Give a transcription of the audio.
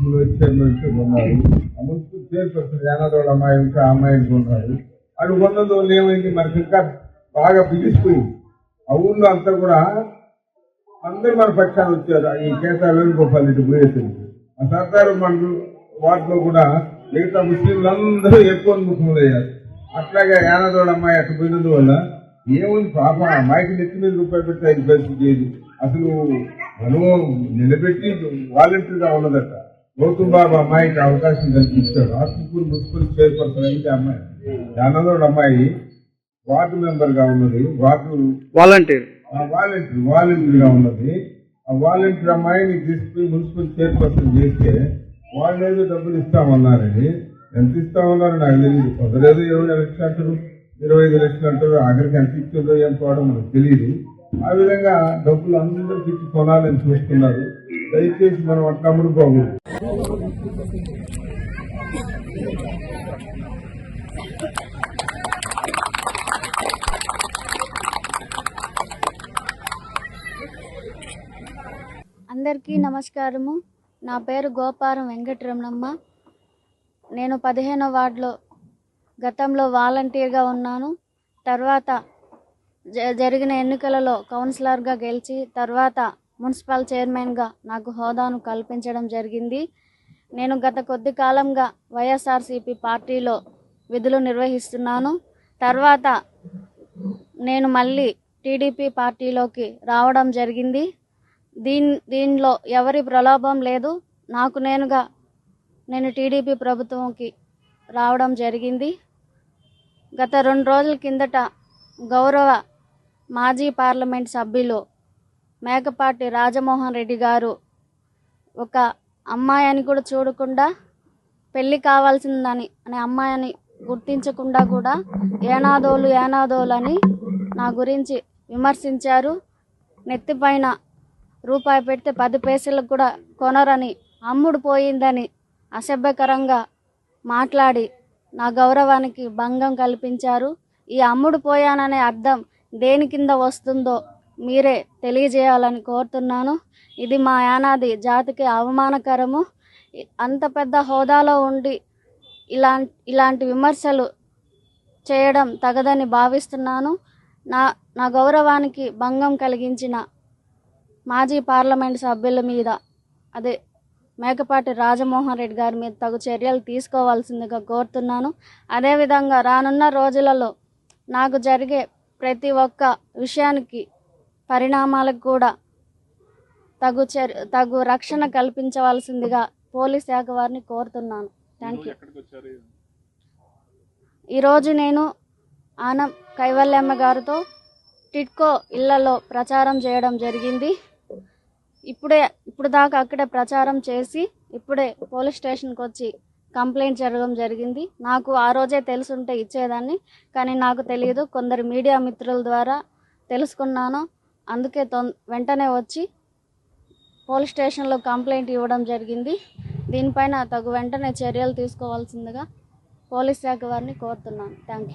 ఇప్పుడు vice chairman ఉన్నారు ఆ చైర్పర్సన్ యానాదోడ అమ్మాయి ఇంకా ఆ అమ్మాయికి ఉన్నారు అటు వాళ్ళు ఏమైంది మనకి ఇంకా బాగా బిగిసిపోయింది ఆ ఊళ్ళో అంతా కూడా అందరూ మన పక్షాలు వచ్చారు. ఈ కేతా వేణుగోపాల్ రెడ్డి పోయేసింది ఆ సర్దారు మన వాటిలో కూడా మిగతా ముస్లింలందరూ ఎక్కువ ముఖంలో అయ్యారు అట్లాగే యానాదోడ అమ్మాయి అక్కడ పోయినందువల్ల ఏముంది పాప? అమ్మాయికి నెత్తి మీద రూపాయి పెట్టి ఐదు పరిస్థితి అసలు మనం నిలబెట్టి వాలంటీర్గా ఉన్నదట. గౌతమ్ బాబు అమ్మాయికి అవకాశం కల్పించాడు ఆత్మకూరు మున్సిపల్ చైర్పర్సన్ అయితే అమ్మాయి. యానాదోడ అమ్మాయి వార్డు మెంబర్గా ఉన్నది. Ward volunteer. వాలంటీర్ వాలంటీర్గా ఉన్నది. ఆ వాలంటీర్ అమ్మాయిని తీసుకుని మున్సిపల్ చైర్పర్సన్ చేస్తే వాళ్ళు ఏదో డబ్బులు ఇస్తామన్నారని ఎంత ఇస్తామన్నారు నాకు తెలియదు కొందరేదో ఇరవై లక్షలు అంటారు ఇరవై ఐదు లక్షలు అంటారు ఆఖరికి ఎంత ఇచ్చిందో ఏం పోవడం మనకు తెలియదు ఆ విధంగా డబ్బులు అందరికి ఇచ్చి కొనాలని చూస్తున్నారు. దయచేసి మనం అట్లా అమ్ముడుకోకూడదు. అందరికీ నమస్కారము. నా పేరు గోపారం వెంకటరమణమ్మ. నేను పదిహేనో వార్డులో గతంలో వాలంటీర్గా ఉన్నాను. తర్వాత జ- జరిగిన ఎన్నికలలో కౌన్సిలర్గా గెలిచి తర్వాత మున్సిపల్ చైర్మన్గా నాకు హోదాను కల్పించడం జరిగింది. నేను గత కొద్ది కాలంగా వైఎస్ఆర్సీపీ పార్టీలో విధులు నిర్వహిస్తున్నాను. తర్వాత నేను మళ్ళీ టీడీపీ పార్టీలోకి రావడం జరిగింది. దీన్ దీనిలో ఎవరి ప్రలోభం లేదు. నాకు నేనుగా నేను టీడీపీ ప్రభుత్వంకి రావడం జరిగింది. గత రెండు రోజుల కిందట గౌరవ మాజీ పార్లమెంట్ సభ్యులు మేకపాటి రాజమోహన్ రెడ్డి గారు ఒక అమ్మాయి అని కూడా చూడకుండా పెళ్ళి కావాల్సిందని అనే అమ్మాయిని గుర్తించకుండా కూడా ఏనాదోలు ఏనాదోలు అని నా గురించి విమర్శించారు. నెత్తిపైన రూపాయి పెడితే పది పైసలకు కూడా కొనరని అమ్ముడు పోయిందని అసభ్యకరంగా మాట్లాడి నా గౌరవానికి భంగం కల్పించారు. ఈ అమ్ముడు పోయాననే అర్థం దేని కింద వస్తుందో మీరే తెలియజేయాలని కోరుతున్నాను. ఇది మా యానాది జాతికి అవమానకరము. అంత పెద్ద హోదాలో ఉండి ఇలా ఇలాంటి విమర్శలు చేయడం తగదని భావిస్తున్నాను. నా నా గౌరవానికి భంగం కలిగించిన మాజీ పార్లమెంట్ సభ్యుల మీద అదే మేకపాటి రాజమోహన్ రెడ్డి గారి మీద తగు చర్యలు తీసుకోవాల్సిందిగా కోరుతున్నాను. అదేవిధంగా రానున్న రోజులలో నాకు జరిగే ప్రతి ఒక్క విషయానికి పరిణామాలకు కూడా తగు చర్య తగు రక్షణ కల్పించవలసిందిగా పోలీస్ శాఖ వారిని కోరుతున్నాను. థ్యాంక్ యూ ఈరోజు నేను ఆనం కైవల్యమ్మ గారితో టిట్కో ఇళ్ళలో ప్రచారం చేయడం జరిగింది. ఇప్పుడే ఇప్పుడు దాకా అక్కడే ప్రచారం చేసి ఇప్పుడే పోలీస్ స్టేషన్కి వచ్చి కంప్లైంట్ జరగడం జరిగింది. నాకు ఆ రోజే తెలుసుంటే ఇచ్చేదాన్ని కానీ నాకు తెలియదు. కొందరు మీడియా మిత్రుల ద్వారా తెలుసుకున్నాను. అందుకే తొం వెంటనే వచ్చి పోలీస్ స్టేషన్లో కంప్లైంట్ ఇవ్వడం జరిగింది. దీనిపైన తగు వెంటనే చర్యలు తీసుకోవాల్సిందిగా పోలీస్ శాఖ వారిని కోరుతున్నాను. Thank you